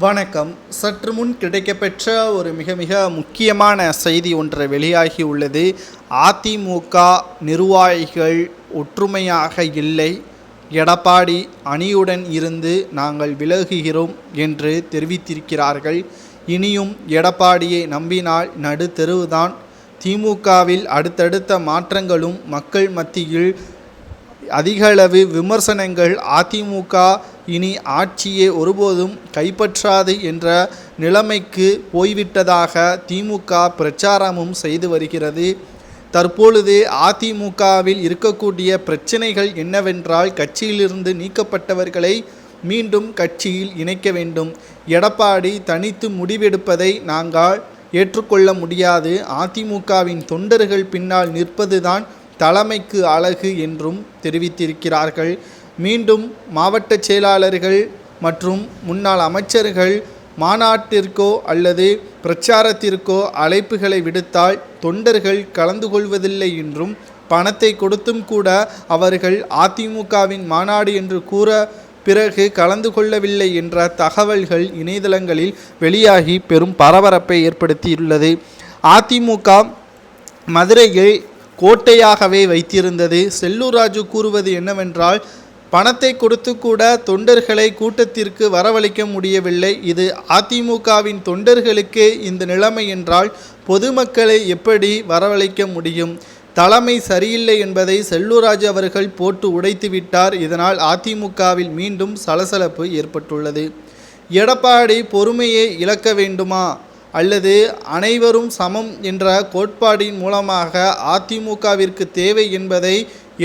வணக்கம். சற்று முன் கிடைக்கப்பெற்ற ஒரு மிக மிக முக்கியமான செய்தி ஒன்று வெளியாகி உள்ளது. அதிமுக நிர்வாகிகள் ஒற்றுமையாக இல்லை. எடப்பாடி அணியுடன் இருந்து நாங்கள் விலகுகிறோம் என்று தெரிவித்திருக்கிறார்கள். இனியும் எடப்பாடியை நம்பினால் நடுத்தெருவுதான் திமுகவில் அடுத்தடுத்த மாற்றங்களும் மக்கள் மத்தியில் அதிகளவு விமர்சனங்கள் அதிமுக இனி ஆட்சியை ஒருபோதும் கைப்பற்றாது என்ற நிலைமைக்கு போய்விட்டதாக திமுக பிரச்சாரமும் செய்து வருகிறது. தற்பொழுது அதிமுகவில் இருக்கக்கூடிய பிரச்சனைகள் என்னவென்றால் கட்சியிலிருந்து நீக்கப்பட்டவர்களை மீண்டும் கட்சியில் இணைக்க வேண்டும். எடப்பாடி தனித்து முடிவெடுப்பதை நாங்கள் ஏற்றுக்கொள்ள முடியாது. அதிமுகவின் தொண்டர்கள் பின்னால் நிற்பதுதான் தலைமைக்கு அழகு என்றும் தெரிவித்திருக்கிறார்கள். மீண்டும் மாவட்ட செயலாளர்கள் மற்றும் முன்னாள் அமைச்சர்கள் மாநாட்டிற்கோ அல்லது பிரச்சாரத்திற்கோ அழைப்புகளை விடுத்தால் தொண்டர்கள் கலந்து கொள்வதில்லை என்றும் பணத்தை கொடுத்தும் கூட அவர்கள் அதிமுகவின் மாநாடு என்று கூற பிறகு கலந்து கொள்ளவில்லை என்ற தகவல்கள் இணையதளங்களில் வெளியாகி பெரும் பரபரப்பை ஏற்படுத்தியுள்ளது. அதிமுக மதுரையை கோட்டையாகவே வைத்திருந்தது. செல்லூர் ராஜு கூறுவது என்னவென்றால் பணத்தை கொடுத்து கூட தொண்டர்களை கூட்டத்திற்கு வரவழைக்க முடியவில்லை. இது அதிமுகவின் தொண்டர்களுக்கே இந்த நிலைமை என்றால் பொதுமக்களை எப்படி வரவழைக்க முடியும்? தலைமை சரியில்லை என்பதை செல்லூராஜ் அவர்கள் போட்டு உடைத்து விட்டார். இதனால் அதிமுகவில் மீண்டும் சலசலப்பு ஏற்பட்டுள்ளது. எடப்பாடி பொறுமையை இழக்க வேண்டுமா? அல்லது அனைவரும் சமம் என்ற கோட்பாடின் மூலமாக அதிமுகவிற்கு தேவை என்பதை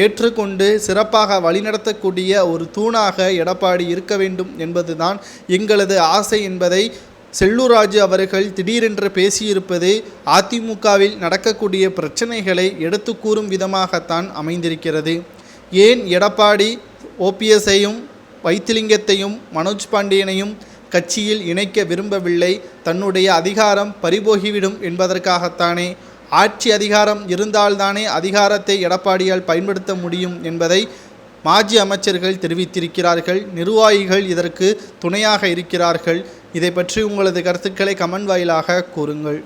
ஏற்றுக்கொண்டு சிறப்பாக வழிநடத்தக்கூடிய ஒரு தூணாக எடப்பாடி இருக்க வேண்டும் என்பதுதான் எங்களது ஆசை என்பதை செல்லூராஜு அவர்கள் திடீரென்று பேசியிருப்பது அதிமுகவில் நடக்கக்கூடிய பிரச்சனைகளை எடுத்து கூறும் விதமாகத்தான் அமைந்திருக்கிறது. ஏன் எடப்பாடி ஓபிஎஸ்ஐயும் வைத்திலிங்கத்தையும் மனோஜ் பாண்டியனையும் கட்சியில் இணைக்க விரும்பவில்லை? தன்னுடைய அதிகாரம் பறிபோகிவிடும் என்பதற்காகத்தானே ஆட்சி அதிகாரம் இருந்தால்தானே அதிகாரத்தை எடப்பாடியால் பயன்படுத்த முடியும் என்பதை மாஜி அமைச்சர்கள் தெரிவித்திருக்கிறார்கள். நிர்வாகிகள் இதற்கு துணையாக இருக்கிறார்கள். இதை பற்றி உங்களது கருத்துக்களை கமெண்ட் வாயிலாக கூறுங்கள்.